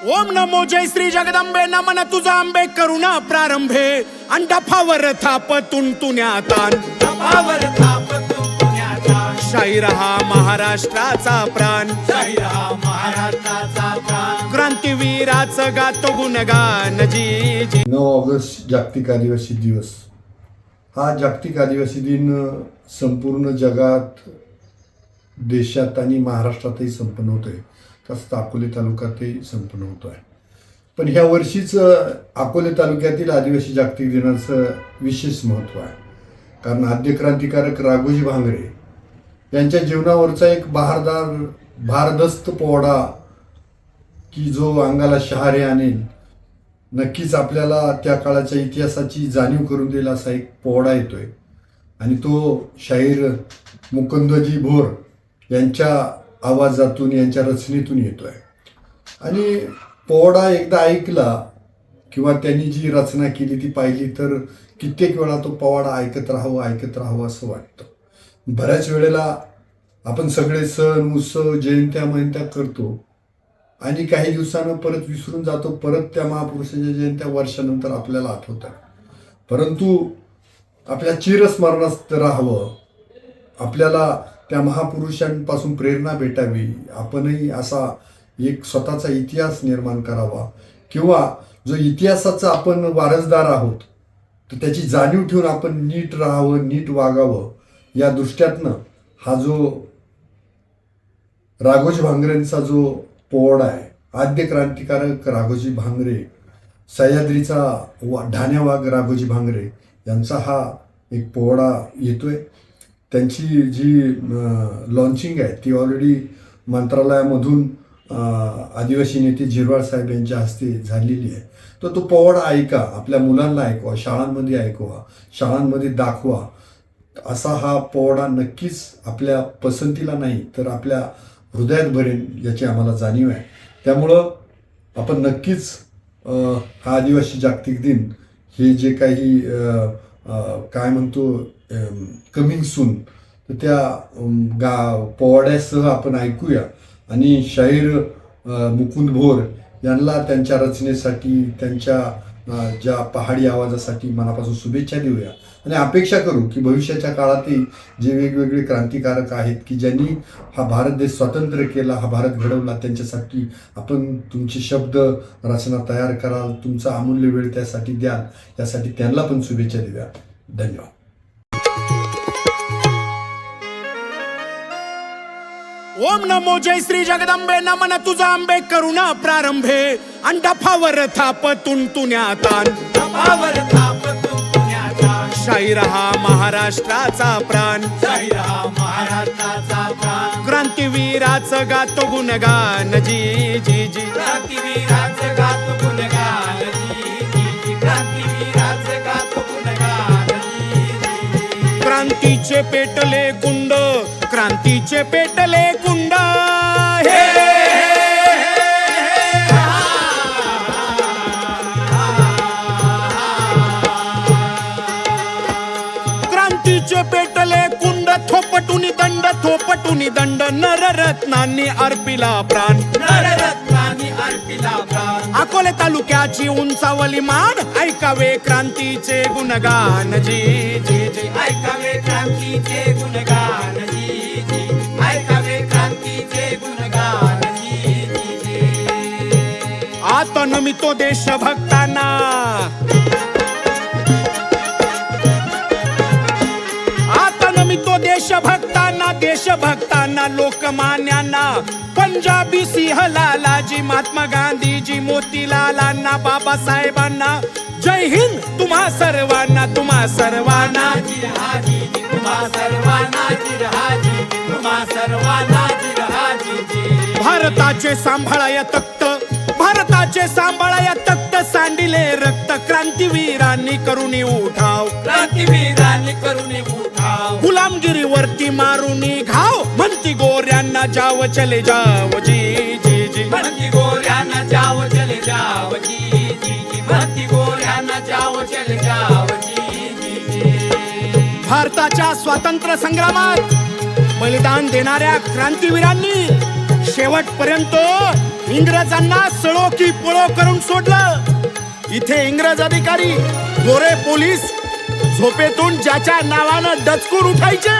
ओम नमो जय श्री जगदंबे नमन तुझा आंबे करुणा प्रारंभे. अंडफावर थाप तुंतुण्यात आण. शाहीर हा महाराष्ट्राचा प्राण. शाहीर हा महाराष्ट्राचा प्राण क्रांतीवीराचं गातो गुणगान जी जी. नऊ ऑगस्ट जागतिक आदिवासी दिवस. हा जागतिक आदिवासी दिन संपूर्ण जगात देशात आणि महाराष्ट्रातही संपन्न होतो आहे तसंच अकोले तालुक्यातही संपन्न होतो आहे. पण ह्या वर्षीच अकोले तालुक्यातील आदिवासी जागतिक दिनाचं विशेष महत्त्व आहे. कारण आद्य क्रांतिकारक राघोजी भांगरे यांच्या जीवनावरचा एक बहारदार भारदस्त पोवाडा की जो अंगाला शहारे आणेल नक्कीच आपल्याला त्या काळाच्या इतिहासाची जाणीव करून देईल असा एक पोवाडा येतोय. आणि तो शाहीर मुकुंदजी भोर यांच्या आवाजातून यांच्या रचनेतून येतो आहे आणि पोवाडा एकदा ऐकला किंवा त्यांनी जी रचना केली ती पाहिली तर कित्येक वेळा तो पोवाडा ऐकत राहावं ऐकत राहावं असं वाटतं. बऱ्याच वेळेला आपण सगळे सण उत्सव जयंत्या महंत्या करतो आणि काही दिवसानं परत विसरून जातो परत त्या महापुरुषाच्या जयंत्या वर्षानंतर आपल्याला आठवतात. परंतु आपल्या चिरस्मरणात राहावं आपल्याला त्या महापुरुषांपासून प्रेरणा भेटावी. आपणही असा एक स्वतःचा इतिहास निर्माण करावा. किंवा जो इतिहासाचा आपण वारसदार आहोत तर त्याची जाणीव ठेवून आपण नीट राहावं नीट वागावं या दृष्ट्यातनं हा जो राघोजी भांगरेंचा जो पोवाडा आहे आद्य क्रांतिकारक राघोजी भांगरे सह्याद्रीचा वा ढाण्या वाघ राघोजी भांगरे यांचा हा एक पोवाडा येतोय. त्यांची जी लॉन्चिंग आहे ती ऑलरेडी मंत्रालयामधून आदिवासी नेते झिरवाळ साहेब यांच्या हस्ते झालेली आहे. तर तो पोवाडा ऐका आपल्या मुलांना ऐकवा शाळांमध्ये ऐकवा शाळांमध्ये दाखवा. असा हा पोवाडा नक्कीच आपल्या पसंतीला नाही तर आपल्या हृदयात भरेल याची आम्हाला जाणीव आहे. त्यामुळं आपण नक्कीच हा आदिवासी जागतिक दिन हे जे काही काय म्हणतो कमिंग सून. तर त्या गा पोवाड्यासह आपण ऐकूया. आणि शाहीर मुकुंद भोर यांना त्यांच्या रचनेसाठी त्यांच्या ज्या पहाडी आवाजासाठी मनापासून शुभेच्छा देऊया. आणि अपेक्षा करू की भविष्याच्या काळातही जे वेगवेगळे क्रांतिकारक आहेत की ज्यांनी हा भारत देश स्वतंत्र केला हा भारत घडवला त्यांच्यासाठी आपण तुमचे शब्द रचना तयार कराल तुमचा अमूल्य वेळ त्यासाठी द्याल यासाठी त्यांना पण शुभेच्छा देऊया. धन्यवाद. ओम नमो जय श्री जगदंबे नमन तुझा आंबे करुणा प्रारंभे. अंडफावर थाप तुंतुण्यात आण. पावर थापतून शाहीर हा महाराष्ट्राचा प्राण. शाहीर हा महाराष्ट्राचा प्राण गातो गुणगान जी जी जी क्रांतीवीराच गातो गुणगान. जी, जी, गातो गुणगान जी, क्रांतीचे पेटले गुंड क्रांतीचे पेटले कुंड. हे क्रांतीचे पेटले कुंड थोपटुनी दंड थोपटुनी दंड. नररत्नांनी अर्पिला प्राण. नररत्नांनी अर्पिला प्राण. अकोले तालुक्याची उंचावली मान. ऐकावे क्रांतीचे गुणगान. जी जी जी. ऐकावे क्रांतीचे गुणगान. जी, नमितो देशभक्तांना आता नमितो देशभक्तांना देशभक्तांना लोकमान्यांना पंजाबी सिंह लालाजी महात्मा गांधीजी मोतीलालांना बाबासाहेबांना जय हिंद तुम्हा सर्वांना तुम्हा सर्वांना. भारताचे सांभाळाया तख्त भारताचे सांभाळाया तख्त सांडिले रक्त क्रांतीवीरांनी करुणी उठाव. क्रांतीवीरांनी करून उठाव. गुलामगिरीवरती मारुनी घाव. म्हणती गोऱ्यांना जाव चले जाव जी जी जी. म्हणती गोऱ्यांना जाव चले जाव जी जी जी. म्हणती गोऱ्यांना जाव चले जाव जी जी जी. भारताच्या स्वातंत्र्य संग्रामात बलिदान देणाऱ्या क्रांतीवीरांनी शेवटपर्यंत इंग्रजांना सळो की पळो करून सोडलं. इथे इंग्रज अधिकारी गोरे पोलीस झोपेतून ज्याच्या नावानं डचकून उठायचे.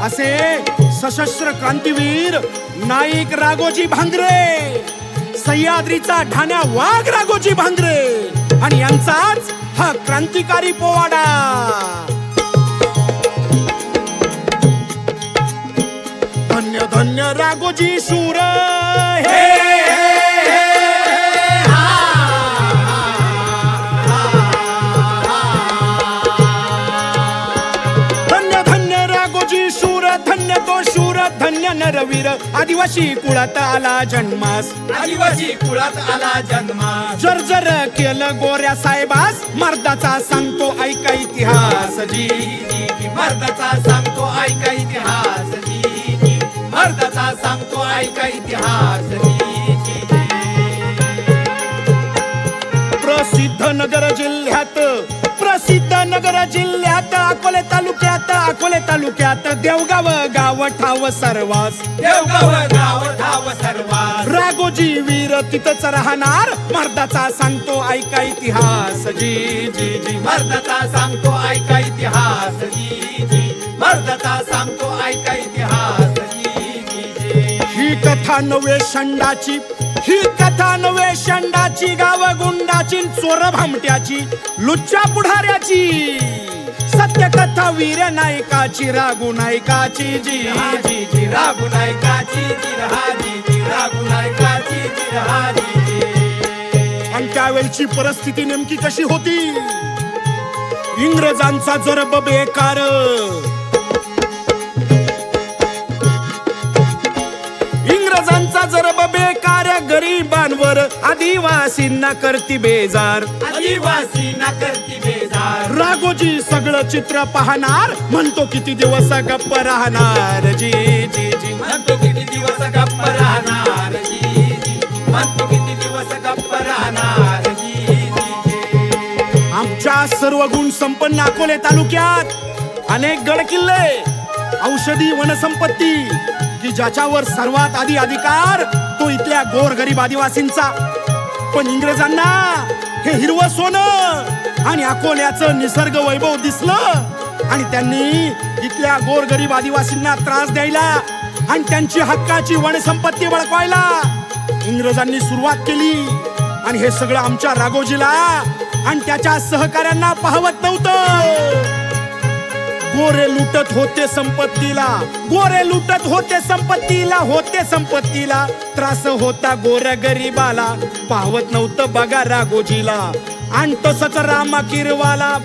असे सशस्त्र क्रांतीवीर नाईक रागोजी भांगरे. सह्याद्रीचा ठाण्या वाघ रागोजी भांगरे. आणि यांचाच हा क्रांतिकारी पोवाडा. धन्य धन्य रागोजी शूर धन्य धन्य रागोजी शूर धन्य तो शूर धन्य नरवीर. आदिवासी कुळात आला जन्मास. आदिवासी कुळात आला जन्मा जर केलं गोऱ्या साहेबास मर्दाचा सांगतो ऐका इतिहास. जी जी जी मर्दाचा सांगतो ऐका इतिहास जी जी जी प्रसिद्ध नगर जिल्ह्यात प्रसिद्ध नगर जिल्ह्यात अकोले तालुक्यात अकोले तालुक्यात देवगाव गाव ठाव सर्वास. देवगाव गाव ठाव सर्वात रागोजी वीर तिथंच राहणार मर्दाचा सांगतो ऐका इतिहास. जी जी जी मर्दाचा सांगतो ऐका इतिहास. जी जी मर्दाचा कथा ही कथा नवे शंडाची गाव गुंडाची चोर भामट्याची लुच्च्या पुढाऱ्याची. सत्य कथा वीर नायकाची रागू नायकाची जी जी जी रागू नायकाची जिरहाजी जी रागू नायकाची जी राजी आणि त्यावेळची परिस्थिती नेमकी कशी होती? इंग्रजांचा जरब बेकार. आदिवासींना करती बेजार. आदिवासी ना करती बेजार. रागोजी सगळं चित्र पाहणार. म्हणतो किती दिवस गप्प राहणार. जी जी जी. म्हणतो किती दिवस गप्प राहणार. जी जी. म्हणतो किती दिवस गप्प राहणार. जी जी जी. आमच्या सर्व गुण संपन्न अकोले तालुक्यात अनेक गड किल्ले औषधी वनसंपत्ती की ज्याच्यावर सर्वात आधी अधिकार तो इथल्या गोरगरीब आदिवासींचा. पण इंग्रजांना हे हिरवं सोनं आणि अकोल्याचं निसर्ग वैभव दिसलं आणि त्यांनी इथल्या गोरगरीब आदिवासींना त्रास द्यायला आणि त्यांची हक्काची वनसंपत्ती बळकवायला इंग्रजांनी सुरुवात केली. आणि हे सगळं आमच्या राघोजीला आणि त्याच्या सहकाऱ्यांना पाहवत नव्हतं. गोरे लुटत होते संपत्तीला गोरे लुटत होते संपत्तीला होते संपत्तीला. त्रास होता गोऱ्या गरीबाला पाहवत नव्हतं बघा राघोजीला. आणि तसंच रामा किरवाला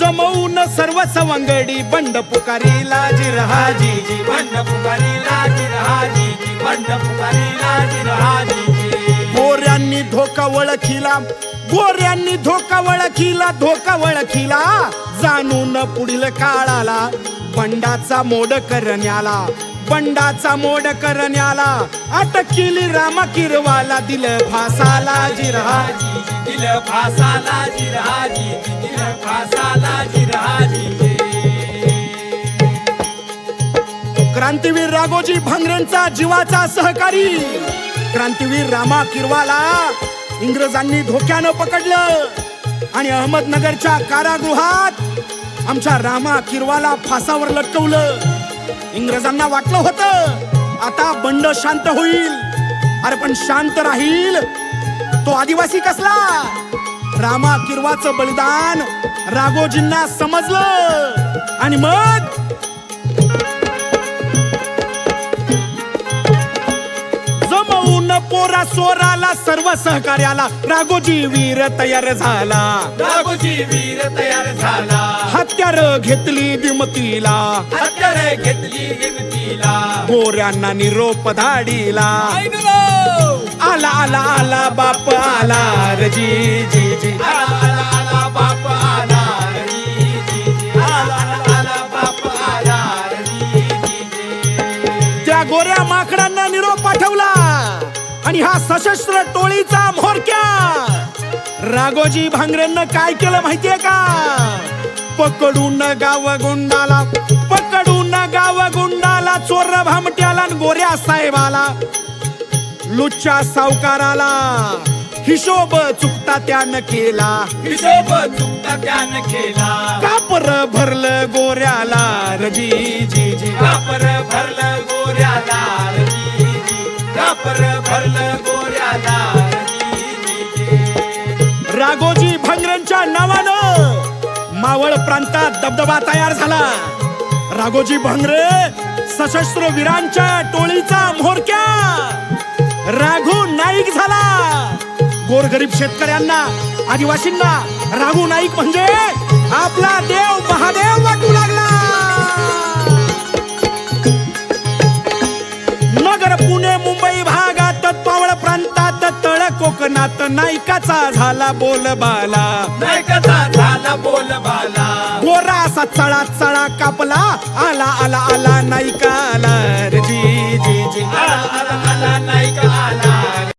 जमवून सर्व सवंगडी बंड पुकारी लाजी जी बंड पुकारी लाजी जी बंड पुकारी लाजी जी गोऱ्यांनी धोका वळखीला गोऱ्यांनी धोका वळखीला धोका वळखीला जाणून पुढील काळाला बंडाचा मोड करण्याला बंडाचा मोड करण्याला अटकिली राम रामा किरवाला दिल फासाला जिरहाजी दिल फासाला जिरहाजी दिल फासाला जिरहाजी. क्रांतीवीर राघोजी भांगरेंचा जीवाचा सहकारी क्रांतीवीर रामा किरवाला इंग्रजांनी धोक्यानं पकडलं. आणि अहमदनगरच्या कारागृहात आमच्या रामा किरवाला फासावर लटकवलं. इंग्रजांना वाटलं होतं आता बंड शांत होईल. अरे पण शांत राहील. तो आदिवासी कसला? रामा किरवाचं बलिदान राघोजींना समजलं. आणि मग पोरा सोराला सर्व सहकार्याला. राघोजी वीर तयार झाला. राघोजी वीर तयार झाला. हत्यार घेतली दिमतीला. हत्यारे घेतली विमतीला गोऱ्यांना निरोप धाडीला. आला आला आला बाप आला. रजी जी जी. आला आला आला बाप आणि हा सशस्त्र टोळीचा म्होरक्या! राघोजी भांगरेंना काय केलं माहितीये का? पकडून गाव गुंडाला पकडून गाव गुंडाला चोर भामट्याला गोऱ्या साहेबाला. लुच्च्या सावकाराला हिशोब चुकता त्यानं केला. हिशोब चुकता त्यानं केला. कापर भरलं गोऱ्याला रजी जी जी. कापर भरलं गोऱ्याला जी जी कापर भरल गोऱ्याला राघोजी भंगरेंच्या नावानं मावळ प्रांतात दबदबा तयार झाला. राघोजी भंगरे सशस्त्र वीरांच्या टोळीचा म्होरक्या. राघू नाईक झाला. गोरगरीब शेतकऱ्यांना आदिवासींना राघू नाईक म्हणजे आपला देव महादेव वाटू लागला. कोकणात नायकाचा झाला बोलबाला नायकाचा झाला बोल बाला. गोरा असा चळा चळा कापला आला आला आला नायका